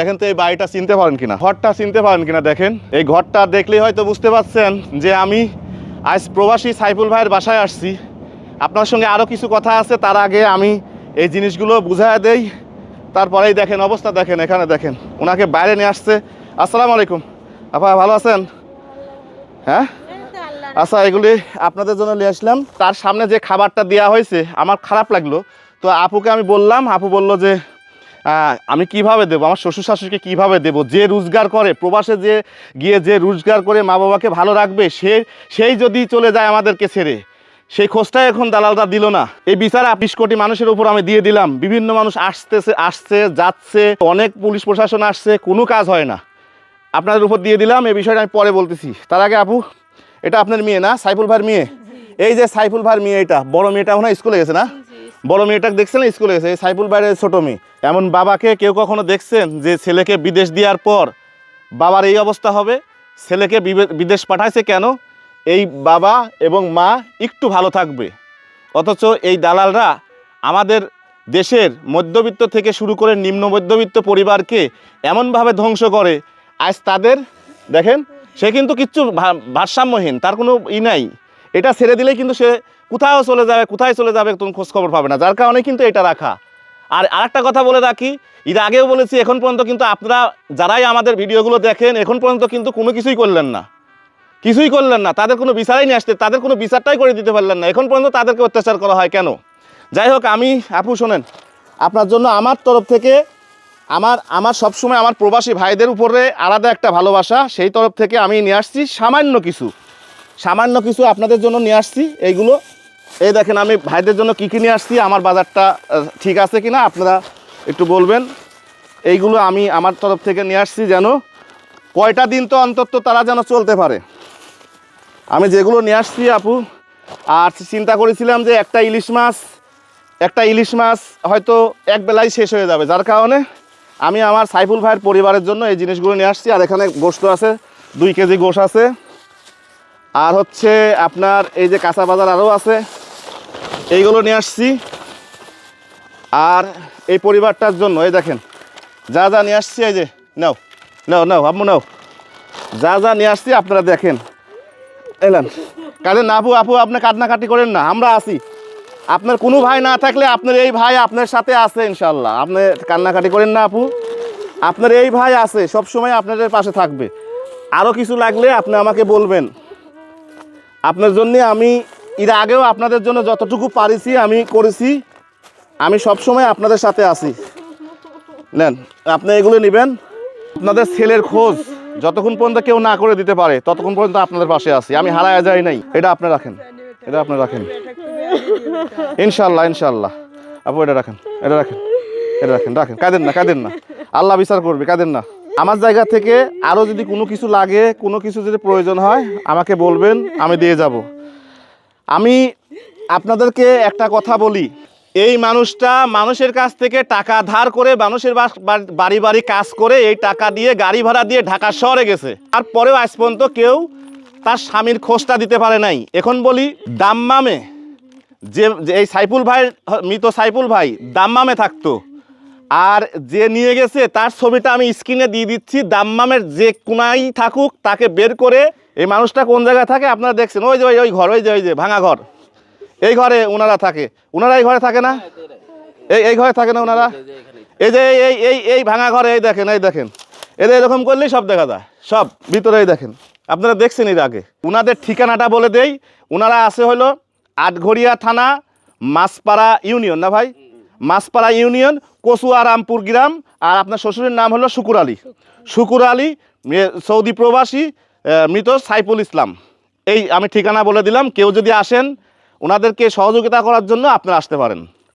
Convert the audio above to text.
দেখেন তো এই বাড়িটা চিনতে পারেন কিনা? ঘরটা চিনতে পারেন কিনা দেখেন। এই ঘরটা দেখলেই হয়তো বুঝতে পারছেন যে আমি আজ প্রবাসী সাইফুল ভাইয়ের বাসায় আসছি। আপনার সঙ্গে আরও কিছু কথা আছে, তার আগে আমি এই জিনিসগুলো বুঝায় দেই। তারপরেই দেখেন অবস্থা, দেখেন এখানে দেখেন। ওনাকে বাইরে নিয়ে আসছে। আসসালামু আলাইকুম। আপা, ভালো আছেন? হ্যাঁ? আচ্ছা এগুলি আপনাদের জন্য নিয়ে আসলাম। তার সামনে যে খাবারটা দেওয়া হয়েছে, আমার খারাপ লাগল। তো আপুকে আমি বললাম, আপু বলল যে আমি কীভাবে দেবো? আমার শ্বশুর শাশুড়িকে কীভাবে দেবো? যে রোজগার করে প্রবাসে যে গিয়ে যে রোজগার করে মা বাবাকে ভালো রাখবে সে সেই যদি চলে যায় আমাদেরকে ছেড়ে সেই খোঁজটাই এখন দালালটা দিল না। এই বিচার বিশ কোটি মানুষের উপর আমি দিয়ে দিলাম। বিভিন্ন মানুষ আসতেছে আসছে যাচ্ছে অনেক পুলিশ প্রশাসন আসছে কোনো কাজ হয় না। আপনাদের উপর দিয়ে দিলাম এই বিষয়টা আমি পরে বলতেছি। তার আগে আপু এটা আপনার মেয়ে না? সাইফুল ভাইয়ের মেয়ে? এই যে সাইফুল ভাইয়ের মেয়ে এটা বড় মেয়েটা মনে স্কুলে গেছে না? বড় মেয়েটাকে দেখছেন স্কুলে গেছে। সাইফুল ভাইয়ের ছোট মেয়ে। এমন বাবাকে কেউ কখনো দেখছেন যে ছেলেকে বিদেশ দেওয়ার পর বাবার এই অবস্থা হবে? ছেলেকে বিদেশ পাঠাইছে কেন? এই বাবা এবং মা একটু ভালো থাকবে। অথচ এই দালালরা আমাদের দেশের মধ্যবিত্ত থেকে শুরু করে নিম্ন মধ্যবিত্ত পরিবারকে এমনভাবে ধ্বংস করে। আজ তাদের, দেখেন, সে কিন্তু কিচ্ছু ভারসাম্যহীন, তার কোনো ই নাই। এটা ছেড়ে দিলেই কিন্তু সে কোথাও চলে যাবে, কোথায় চলে যাবে তুমি খোঁজ খবর পাবে না। যার কারণে কিন্তু এটা রাখা। আর আরেকটা কথা বলে রাখি এর আগেও বলেছি, এখন পর্যন্ত কিন্তু আপনারা যারাই আমাদের ভিডিওগুলো দেখেন, এখন পর্যন্ত কিন্তু কোনো কিছুই করলেন না। কিছুই করলেন না, তাদের কোনো বিচারই নিয়ে আসতে, তাদের কোনো বিচারটাই করে দিতে পারলেন না। এখন পর্যন্ত তাদেরকে অত্যাচার করা হয় কেন? যাই হোক, আমি, আপু শোনেন, আপনার জন্য আমার তরফ থেকে, আমার আমার সবসময় আমার প্রবাসী ভাইদের উপরে আলাদা একটা ভালোবাসা, সেই তরফ থেকে আমি নিয়ে আসছি সামান্য কিছু। সামান্য কিছু আপনাদের জন্য নিয়ে আসছি, এইগুলো। এই দেখেন, আমি ভাইদের জন্য কী কী নিয়ে আসছি? আমার বাজারটা ঠিক আছে কি না আপনারা একটু বলবেন। এইগুলো আমি আমার তরফ থেকে নিয়ে আসছি যেন কয়টা দিন তো অন্তত তারা যেন চলতে পারে। আমি যেগুলো নিয়ে আসছি আপু, আর চিন্তা করেছিলাম যে একটা ইলিশ মাছ, একটা ইলিশ মাছ হয়তো এক বেলায় শেষ হয়ে যাবে। যার কারণে আমি আমার সাইফুল ভাইয়ের পরিবারের জন্য এই জিনিসগুলো নিয়ে আসছি, আর এখানে গোশত আছে, দুই কেজি গোশ আছে। আর হচ্ছে আপনার এই যে কাঁচা বাজার আরও আছে এইগুলো নিয়ে আসছি। আর এই পরিবারটার জন্য, এই দেখেন, যা যা নিয়ে আসছি, এই যে, নাও নাও নাও, আম্মু, নাও। যা যা নিয়ে আসছি, আপনারা দেখেন। এলেন। কাজে না, আপু আপু, আপনি কান্নাকাটি করেন না, আমরা আছি। আপনার কোনো ভাই না থাকলে আপনার এই ভাই আপনার সাথে আছে ইনশাল্লাহ আপনি কান্নাকাটি করেন না, আপু। আপনার এই ভাই আছে সব সময় আপনাদের পাশে থাকবে। আরও কিছু লাগলে আপনি আমাকে বলবেন। আপনার জন্য আমি এর আগেও আপনাদের জন্য যতটুকু পারিছি আমি করেছি। আমি সব সময় আপনাদের সাথে আছি। নেন, আপনি এগুলো নেবেন। আপনাদের ছেলের খোঁজ, যতক্ষণ পর্যন্ত কেউ না করে দিতে পারে, ততক্ষণ পর্যন্ত আপনাদের পাশে আছি। আমি হারায় যাই নাই। এটা আপনি রাখেন। এটা আপনি রাখেন। ইনশাল্লাহ ইনশাল্লাহ আপু, এটা রাখেন এটা রাখেন এটা রাখেন রাখেন। কাঁদেন না কাঁদেন না। আল্লাহ বিচার করবে, কাঁদেন না। আমার জায়গা থেকে আরও যদি কোনো কিছু লাগে, কোনো কিছু যদি প্রয়োজন হয়, আমাকে বলবেন, আমি দিয়ে যাব। আমি আপনাদেরকে একটা কথা বলি। এই মানুষটা মানুষের কাছ থেকে টাকা ধার করে মানুষের বাড়ি বাড়ি কাজ করে এই টাকা দিয়ে গাড়ি ভাড়া দিয়ে ঢাকা শহরে গেছে। আর পরেও আজ পর্যন্ত কেউ তার স্বামীর খোঁজটা দিতে পারে নাই। এখন বলি, দাম্মামে যে যে এই সাইফুল ভাই, মৃত সাইফুল ভাই দাম্মামে থাকতো। আর যে নিয়ে গেছে তার ছবিটা আমি স্ক্রিনে দিয়ে দিচ্ছি, দাম্মামের যে কোনাই থাকুক তাকে বের করে এই মানুষটা কোন জায়গায় থাকে? আপনারা দেখছেন। ওই যে, ওই ওই ঘর, ওই যে ওই যে, ভাঙা ঘর। এই ঘরে ওনারা থাকে। ওনারা এই ঘরে থাকে না? এই এই ঘরে থাকে না ওনারা এই যে, এই এই এই ভাঙা ঘরে, এই দেখেন এই দেখেন। এদের এরকম করলেই সব দেখা যায়। সব ভিতরেই দেখেন। আপনারা দেখছেন এর আগে। ওনাদের ঠিকানাটা বলে দেই। ওনারা আছে হলো আটঘরিয়া থানা, মাছপাড়া ইউনিয়ন, না ভাই? মাছপাড়া ইউনিয়ন কচুয়া রামপুর গ্রাম। আর আপনার শ্বশুরের নাম হলো শুকুর আলী। শুকুর আলী সৌদি প্রবাসী মৃত সাইফুল ইসলাম। এই আমি ঠিকানা বলে দিলাম। কেউ যদি আসেন, ওনাদেরকে সহযোগিতা করার জন্য আপনারা আসতে পারেন।